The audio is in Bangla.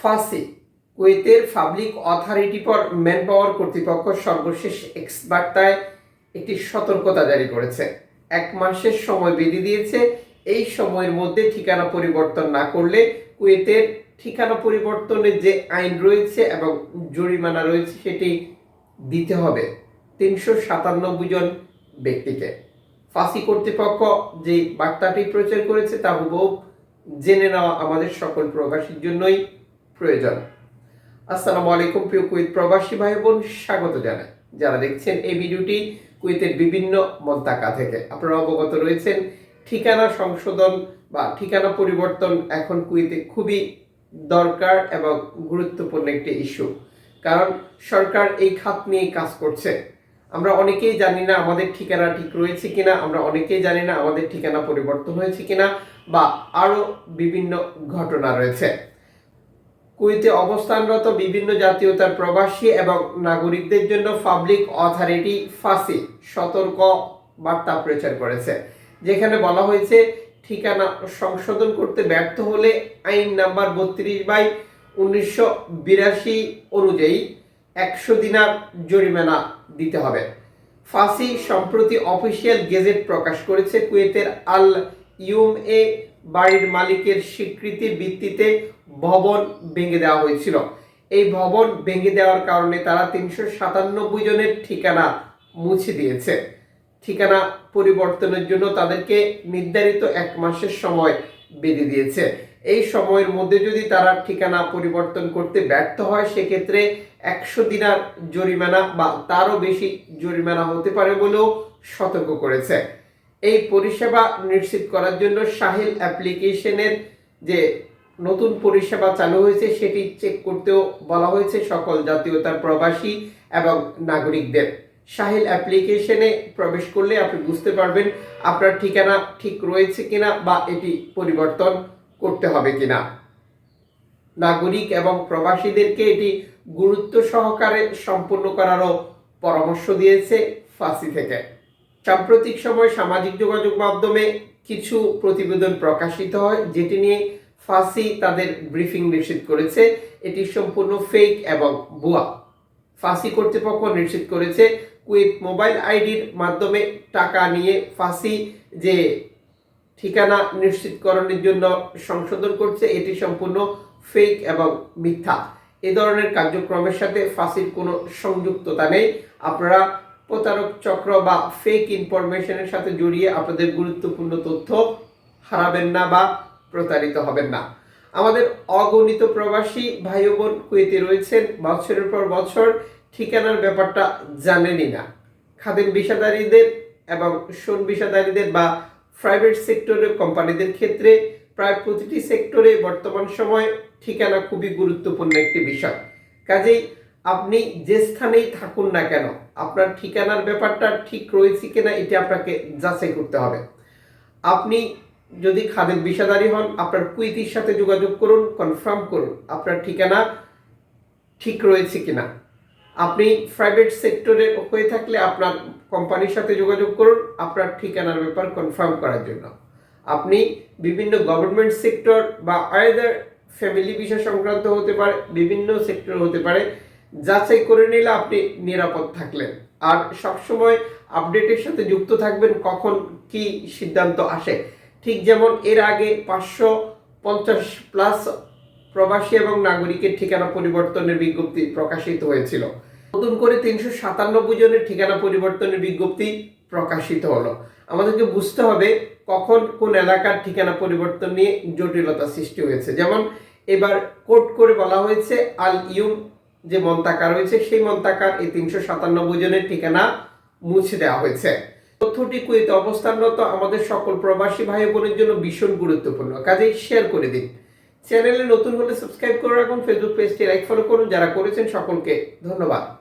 ফাসি। কুয়েতের public authority for manpower কর্তৃপক্ষ সর্বশেষ এক্স বার্তায় একটি সতর্কতা জারি করেছে। এক মাসের সময় বেঁধে দিয়েছে। এই সময়ের মধ্যে ঠিকানা পরিবর্তন না করলে কুয়েতের ঠিকানা পরিবর্তনের যে আইন রয়েছে এবং জরিমানা রয়েছে সেটি দিতে হবে তিনশো সাতানব্বই জন ব্যক্তিকে। ফাঁসি কর্তৃপক্ষ যে বার্তাটি প্রচার করেছে তা হুবহু জেনে নেওয়া আমাদের সকল প্রবাসীর জন্যই প্রয়োজন। আসসালামু আলাইকুম প্রিয় কুয়েত প্রবাসী ভাই বোন স্বাগত জানাই। যারা দেখছেন এই ভিডিওটি কুয়েতের বিভিন্ন মন্তাকা থেকে। আপনারা অবগত রয়েছেন, ঠিকানা সংশোধন বা ঠিকানা পরিবর্তন এখন কুয়েতে খুবই দরকার এবং গুরুত্বপূর্ণ একটি ইস্যু। কারণ সরকার এই খাত নিয়ে কাজ করছে। আমরা অনেকেই জানি না আমাদের ঠিকানা ঠিক রয়েছে কিনা, আমরা অনেকেই জানি না আমাদের ঠিকানা পরিবর্তন হয়েছে কিনা বা আরও বিভিন্ন ঘটনা রয়েছে। কুয়েতে অবস্থানরত বিভিন্ন জাতীয়তার প্রবাসী এবং নাগরিকদের জন্য পাবলিক অথরিটি ফাঁসি, সতর্ক বার্তা প্রচার করেছে। যেখানে বলা হয়েছে, ঠিকানা সংশোধন করতে ব্যর্থ হলে আইন নাম্বার বত্রিশ বাই উনিশশো বিরাশি অনুযায়ী একশো দিনার জরিমানা দিতে হবে। ফাঁসি সম্প্রতি অফিসিয়াল গেজেট প্রকাশ করেছে কুয়েতের আল ইউম এ বাড়ির মালিকের স্বীকৃতির ভিত্তিতে ভবন ভেঙে দেওয়া হয়েছিল। এই ভবন ভেঙে দেওয়ার কারণে তারা তিনশো সাতানব্বই জনের ঠিকানা মুছে দিয়েছে। ঠিকানা পরিবর্তনের জন্য তাদেরকে নির্ধারিত এক মাসের সময় বেঁধে দিয়েছে। এই সময়ের মধ্যে যদি তারা ঠিকানা পরিবর্তন করতে ব্যর্থ হয়, সেক্ষেত্রে একশো দিনার জরিমানা বা তারও বেশি জরিমানা হতে পারে বলেও সতর্ক করেছে। এই পরিষেবা নিশ্চিত করার জন্য সাহিল অ্যাপ্লিকেশনের যে নতুন পরিষেবা চালু হয়েছে, সেটি চেক করতেও বলা হয়েছে সকল জাতীয়তার প্রবাসী এবং নাগরিকদের। সাহিল অ্যাপ্লিকেশনে প্রবেশ করলে আপনি বুঝতে পারবেন আপনার ঠিকানা ঠিক রয়েছে কিনা বা এটি পরিবর্তন করতে হবে কিনা। নাগরিক এবং প্রবাসীদেরকে এটি গুরুত্ব সহকারে সম্পূর্ণ করারও পরামর্শ দিয়েছে ফাঁসি থেকে। সাম্প্রতিক সময় সামাজিক যোগাযোগ মাধ্যমে কিছু প্রতিবেদন প্রকাশিত হয়, যেটি নিয়ে ফাঁসি তাদের ব্রিফিং নিশ্চিত করেছে। এটি সম্পূর্ণ ফেক এবং ভুয়া। ফাঁসি কর্তৃপক্ষ নিশ্চিত করেছে কুইথ মোবাইল আইডির মাধ্যমে টাকা নিয়ে ফাঁসি যে ঠিকানা নিশ্চিতকরণের জন্য সংশোধন করছে, এটি সম্পূর্ণ ফেক এবং মিথ্যা। এ ধরনের কার্যক্রমের সাথে ফাঁসির কোনো সংযুক্ততা নেই। আপনারা প্রতারক চক্র বা ফেক ইনফরমেশনের সাথে জড়িয়ে আপনাদের গুরুত্বপূর্ণ তথ্য হারাবেন না বা প্রতারিত হবেন না। আমাদের অগণিত প্রবাসী ভাই বোন কুয়েতে রয়েছেন। বছরের পর বছর ঠিকানার ব্যাপারটা জানেনই না। খাদেম বিষাদারীদের এবং সোন বিষাদারীদের বা প্রাইভেট সেক্টরের কোম্পানিদের ক্ষেত্রে প্রায় প্রতিটি সেক্টরে বর্তমান সময় ঠিকানা খুবই গুরুত্বপূর্ণ একটি বিষয়। কাজেই আপনি যে স্থানেই থাকুন না কেন, আপনার ঠিকানার ব্যাপারটা ঠিক রয়েছে কিনা এটি আপনাকে যাচাই করতে হবে। আপনি যদি খাদের বিষাদারি হন, আপনার কুইতির সাথে যোগাযোগ করুন কনফার্ম করুন আপনার ঠিকানা ঠিক রয়েছে কিনা। আপনি প্রাইভেট সেক্টরে হয়ে থাকলে আপনার কোম্পানির সাথে যোগাযোগ করুন, আপনার ঠিকানার ব্যাপার কনফার্ম করার জন্য। আপনি বিভিন্ন গভর্নমেন্ট সেক্টর বা আয়দার ফ্যামিলি বিষয় সংক্রান্ত হতে পারে, বিভিন্ন সেক্টর হতে পারে যাচাই করে নিলে আপনি নিরাপদ থাকলেন। আর সবসময় আপডেটের সাথে যুক্ত থাকবেন কখন কি সিদ্ধান্ত আসে। ঠিক যেমন এর আগে পাঁচশো পঞ্চাশ প্লাস প্রবাসী এবং নাগরিকের ঠিকানা পরিবর্তনের বিজ্ঞপ্তি প্রকাশিত হয়েছিল। নতুন করে তিনশো সাতানব্বই জনের ঠিকানা পরিবর্তনের বিজ্ঞপ্তি প্রকাশিত হলো। আমাদেরকে বুঝতে হবে কখন কোন এলাকার ঠিকানা পরিবর্তন নিয়ে জটিলতা সৃষ্টি হয়েছে। যেমন এবার কোট করে বলা হয়েছে আল ইউম যে মন্তাকা রয়েছে সেই মন্তাকার এই তিনশো সাতানব্বই জনের ঠিকানা মুছে দেওয়া হয়েছে। তথ্যটি কুয়েতে অবস্থানরত আমাদের সকল প্রবাসী ভাই বোনের জন্য ভীষণ গুরুত্বপূর্ণ। কাজেই শেয়ার করে দিন। চ্যানেলে নতুন হলে সাবস্ক্রাইব করে রাখুন ফেসবুক পেজটি লাইক ফলো করুন। যারা করেছেন সকলকে ধন্যবাদ।